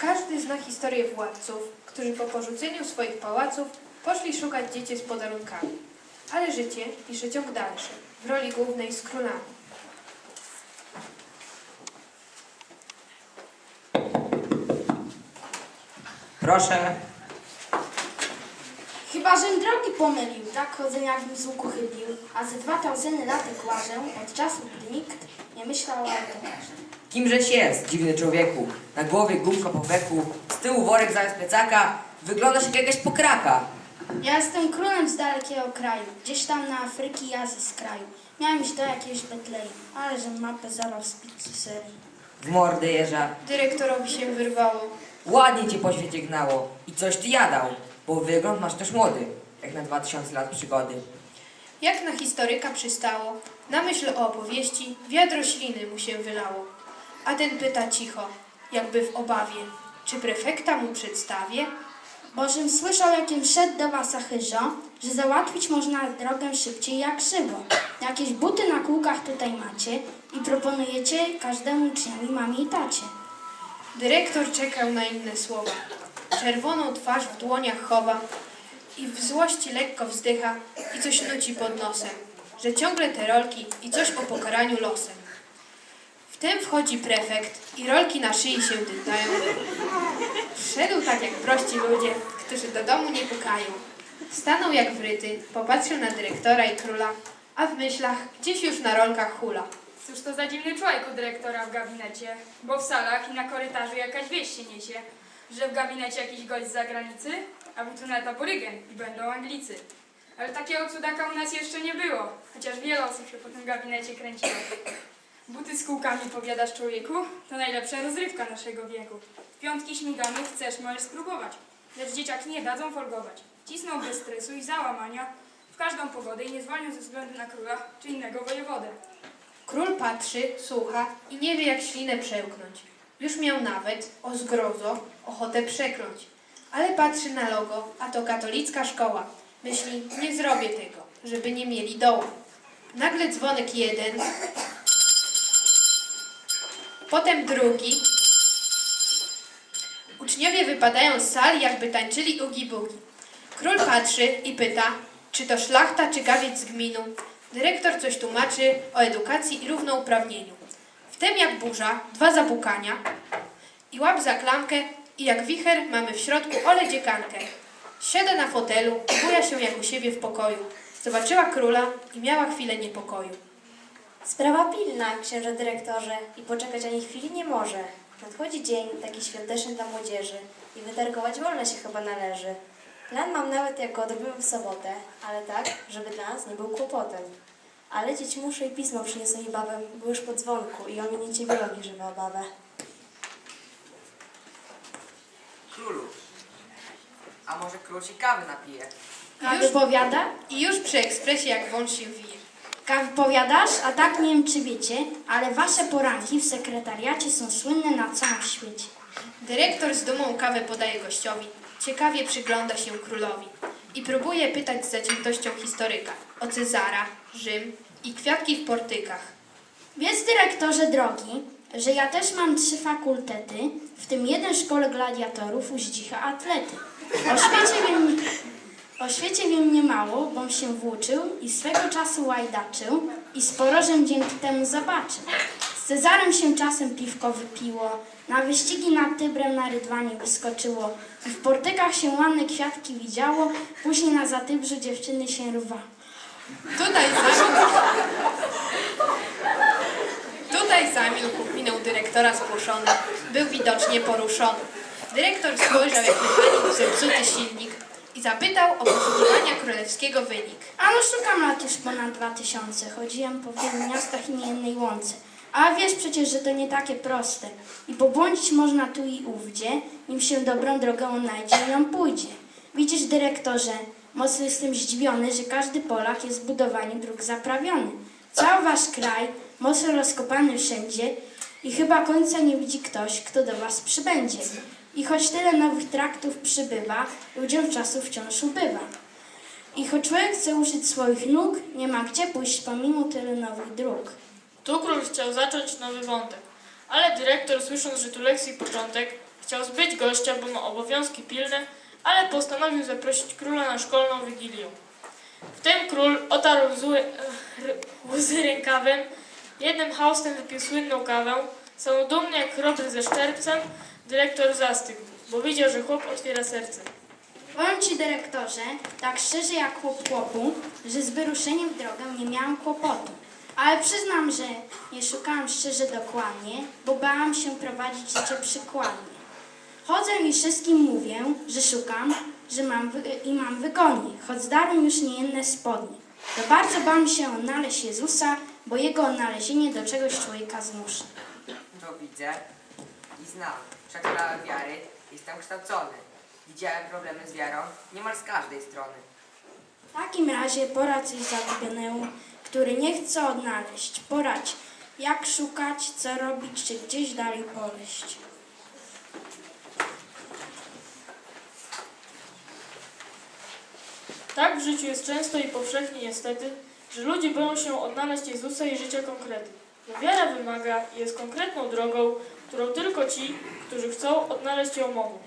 Każdy zna historię władców, którzy po porzuceniu swoich pałaców poszli szukać dzieci z podarunkami. Ale życie pisze ciąg dalszy, w roli głównej z królami. Proszę. Chyba, żem drogi pomylił, tak chodzę jakbym z łuku chybił, a ze dwa tauzyny latek łażę, od czasu, gdy nikt nie myślał o autokarze. Kimżeś jest, dziwny człowieku? Na głowie główka po weku, z tyłu worek zamiast plecaka, wyglądasz jak jakaś pokraka. Ja jestem królem z dalekiego kraju, gdzieś tam na Afryki i Azji z kraju. Miałem iść do jakiegoś Betlejem, ale że mapę zalał z pizzy serii. W mordę jeża. Dyrektorowi się wyrwało. Ładnie cię po świecie gnało. I coś ty jadał, bo wygląd masz też młody, jak na 2000 lat przygody. Jak na historyka przystało, na myśl o opowieści wiadro śliny mu się wylało. A ten pyta cicho, jakby w obawie, czy prefekta mu przedstawię? Bożym słyszał, jakim szedł do was Achyżo, że załatwić można drogę szybciej jak krzywo. Jakieś buty na kółkach tutaj macie i proponujecie każdemu uczniowi, mamie i tacie. Dyrektor czekał na inne słowa. Czerwoną twarz w dłoniach chowa i w złości lekko wzdycha i coś nuci pod nosem, że ciągle te rolki i coś o pokaraniu losem. Wtem wchodzi prefekt i rolki na szyi się dyndają. Wszedł tak jak prości ludzie, którzy do domu nie pukają. Stanął jak wryty, popatrzył na dyrektora i króla, a w myślach gdzieś już na rolkach hula. Cóż to za dziwny człowiek u dyrektora w gabinecie, bo w salach i na korytarzu jakaś wieść się niesie, że w gabinecie jakiś gość z zagranicy, a tu nawet aborygen i będą Anglicy. Ale takiego cudaka u nas jeszcze nie było, chociaż wiele osób się po tym gabinecie kręciło. Buty z kółkami powiadasz człowieku, to najlepsza rozrywka naszego wieku. W piątki śmigamy, chcesz, możesz spróbować. Lecz dzieciaki nie dadzą folgować. Cisną bez stresu i załamania w każdą pogodę i nie zwolnią ze względu na króla czy innego wojewodę. Król patrzy, słucha i nie wie, jak ślinę przełknąć. Już miał nawet, o zgrozo, ochotę przekląć. Ale patrzy na logo, a to katolicka szkoła. Myśli, nie zrobię tego, żeby nie mieli dołu. Nagle dzwonek jeden, potem drugi. Uczniowie wypadają z sali, jakby tańczyli ugi-bugi. Król patrzy i pyta, czy to szlachta, czy gawiec z gminu. Dyrektor coś tłumaczy o edukacji i równouprawnieniu. Wtem jak burza, dwa zapukania i łap za klamkę i jak wicher mamy w środku ole dziekankę. Siada na fotelu buja się jak u siebie w pokoju. Zobaczyła króla i miała chwilę niepokoju. Sprawa pilna, księże dyrektorze, i poczekać ani chwili nie może. Nadchodzi dzień, taki świąteczny dla młodzieży i wytargować wolne się chyba należy. Plan mam nawet, jak go odrobimy w sobotę, ale tak, żeby dla nas nie był kłopotem. Ale dzieci muszę i pismo przyniosą niebawem, bo już po dzwonku i ominięcie biologii żywe obawę. Królu. A może król ci kawy napije? Kawy powiada? I już przy ekspresie jak wąż się wije. Kawy powiadasz? A tak nie wiem czy wiecie, ale wasze poranki w sekretariacie są słynne na całym świecie. Dyrektor z dumą kawę podaje gościowi. Ciekawie przygląda się królowi i próbuje pytać z zaciętością historyka o Cezara, Rzym i kwiatki w portykach. Wiedz dyrektorze drogi, że ja też mam trzy fakultety, w tym jeden szkole gladiatorów u zdzicha atlety. O świecie wiem, o świecie wiem niemało, bom się włóczył i swego czasu łajdaczył i sporo żem dzięki temu zobaczył. Z Cezarem się czasem piwko wypiło, na wyścigi nad Tybrem na rydwanie wyskoczyło w portykach się ładne kwiatki widziało, później na Zatybrzu dziewczyny się rwały. Tutaj zamilkł. Tutaj zamilkł, minął dyrektora spłoszony. Był widocznie poruszony. Dyrektor spojrzał jak mechanik zepsuty silnik i zapytał o poszukiwania królewskiego wynik. A no szukam lat już ponad dwa tysiące. Chodziłem po wielu miastach i niejednej łące. A wiesz przecież, że to nie takie proste. I pobłądzić można tu i ówdzie, nim się dobrą drogą odnajdzie i ją pójdzie. Widzisz, dyrektorze, mocno jestem zdziwiony, że każdy Polak jest w budowaniu dróg zaprawiony. Cały wasz kraj, mocno rozkopany wszędzie i chyba końca nie widzi ktoś, kto do was przybędzie. I choć tyle nowych traktów przybywa, ludziom czasu wciąż ubywa. I choć człowiek chce użyć swoich nóg, nie ma gdzie pójść pomimo tylu nowych dróg. Tu król chciał zacząć nowy wątek, ale dyrektor, słysząc, że tu lekcji początek, Chciał zbyć gościa, bo ma obowiązki pilne, ale postanowił zaprosić króla na szkolną wigilię. W tym król otarł zły, łzy rękawem, jednym haustem wypił słynną kawę, samodumny jak chrobry ze szczercem, dyrektor zastygł, bo widział, że chłop otwiera serce. Powiem Ci, dyrektorze, tak szczerze jak chłop chłopu, że z wyruszeniem w drogę nie miałam kłopotu. Ale przyznam, że nie szukałam szczerze dokładnie, bo bałam się prowadzić życie przykładnie. Chodzę i wszystkim mówię, że szukam, że mam wy- i mam wygodnie, choć zdarłem już niejedne spodnie. To bardzo bałam się odnaleźć Jezusa, bo Jego odnalezienie do czegoś człowieka zmusza. To widzę i znam. Przekonałem wiary, jestem kształcony. Widziałem problemy z wiarą niemal z każdej strony. W takim razie poradź coś zagubionemu, który nie chce odnaleźć. Poradź, jak szukać, co robić, czy gdzieś dalej poleść. Tak w życiu jest często i powszechnie niestety, że ludzie boją się odnaleźć Jezusa i życia konkrety. Bo wiara wymaga i jest konkretną drogą, którą tylko ci, którzy chcą odnaleźć ją mogą.